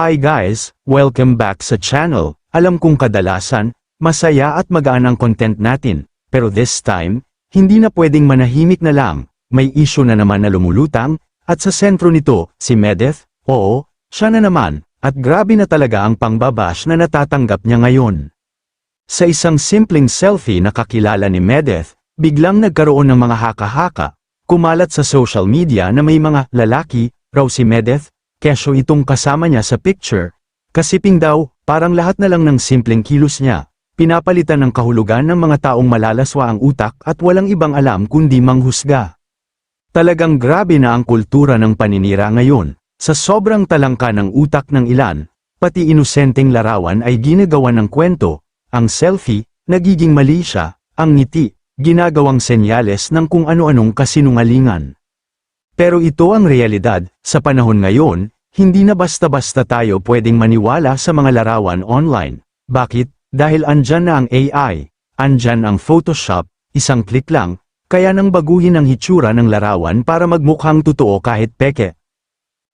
Hi guys, welcome back sa channel. Alam kong kadalasan, masaya at magaan ang content natin. Pero this time, hindi na pwedeng manahimik na lang. May issue na naman na lumulutang, at sa sentro nito, si Medeth, oo, siya na naman, at grabe na talaga ang pangbabash na natatanggap niya ngayon. Sa isang simpleng selfie na kakilala ni Medeth, biglang nagkaroon ng mga haka-haka, kumalat sa social media na may mga lalaki, raw si Medeth, kesyo itong kasama niya sa picture, kasiping daw, parang lahat na lang ng simpleng kilos niya, pinapalitan ng kahulugan ng mga taong malalaswa ang utak at walang ibang alam kundi manghusga. Talagang grabe na ang kultura ng paninira ngayon, sa sobrang talangka ng utak ng ilan, pati inosenteng larawan ay ginagawa ng kwento, ang selfie, nagiging mali siya, ang ngiti, ginagawang senyales ng kung ano-anong kasinungalingan. Pero ito ang realidad, sa panahon ngayon, hindi na basta-basta tayo pwedeng maniwala sa mga larawan online. Bakit? Dahil andyan na ang AI, andyan ang Photoshop, isang click lang, kaya nang baguhin ang hitsura ng larawan para magmukhang totoo kahit peke.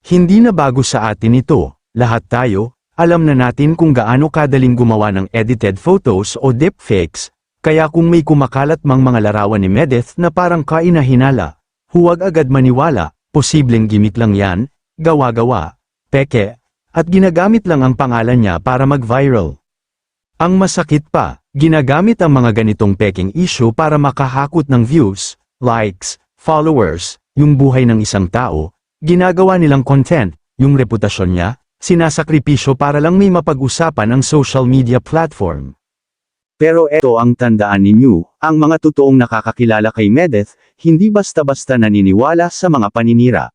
Hindi na bago sa atin ito, lahat tayo, alam na natin kung gaano kadaling gumawa ng edited photos o deepfakes, kaya kung may kumakalat mang mga larawan ni Medeth na parang kainahinala, huwag agad maniwala, posibleng gimmick lang yan, gawa-gawa, peke, at ginagamit lang ang pangalan niya para mag-viral. Ang masakit pa, ginagamit ang mga ganitong peking issue para makahakot ng views, likes, followers, yung buhay ng isang tao, ginagawa nilang content, yung reputasyon niya, sinasakripisyo para lang may mapag-usapan ang social media platform. Pero eto ang tandaan ninyo, ang mga totoong nakakakilala kay Medeth, hindi basta-basta naniniwala sa mga paninira.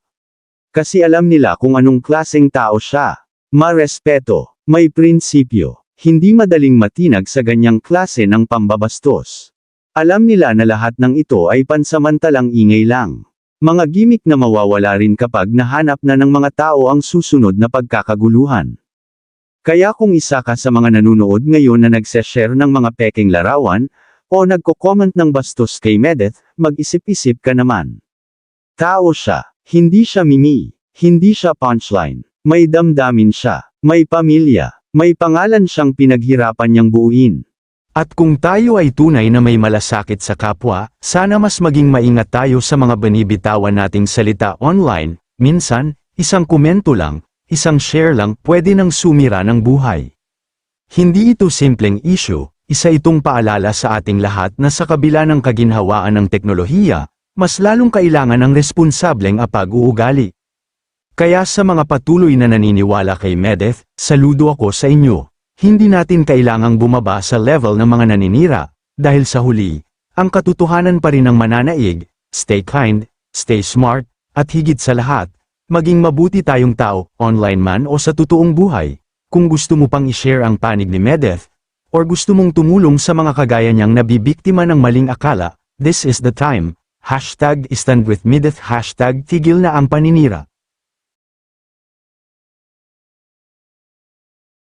Kasi alam nila kung anong klaseng tao siya. Marespeto, may prinsipyo, hindi madaling matinag sa ganyang klase ng pambabastos. Alam nila na lahat ng ito ay pansamantalang ingay lang. Mga gimmick na mawawala rin kapag nahanap na ng mga tao ang susunod na pagkakaguluhan. Kaya kung isa ka sa mga nanunood ngayon na nagseshare ng mga peking larawan, o nagko-comment ng bastos kay Medeth, mag-isip-isip ka naman. Tao siya, hindi siya mimi, hindi siya punchline, may damdamin siya, may pamilya, may pangalan siyang pinaghirapan niyang buuin. At kung tayo ay tunay na may malasakit sa kapwa, sana mas maging maingat tayo sa mga banibitawan nating salita online, minsan, isang komento lang, isang share lang pwede nang sumira ng buhay. Hindi ito simpleng issue, isa itong paalala sa ating lahat na sa kabila ng kaginhawaan ng teknolohiya, mas lalong kailangan ng responsableng apag-uugali. Kaya sa mga patuloy na naniniwala kay Medeth, saludo ako sa inyo. Hindi natin kailangang bumaba sa level ng mga naninira, dahil sa huli, ang katotohanan pa rin ang mananaig, stay kind, stay smart, at higit sa lahat, maging mabuti tayong tao, online man o sa totoong buhay. Kung gusto mo pang i-share ang panig ni Medeth, or gusto mong tumulong sa mga kagaya niyang nabibiktima ng maling akala, this is the time. Hashtag stand with Medeth Hashtag tigil na ang paninira.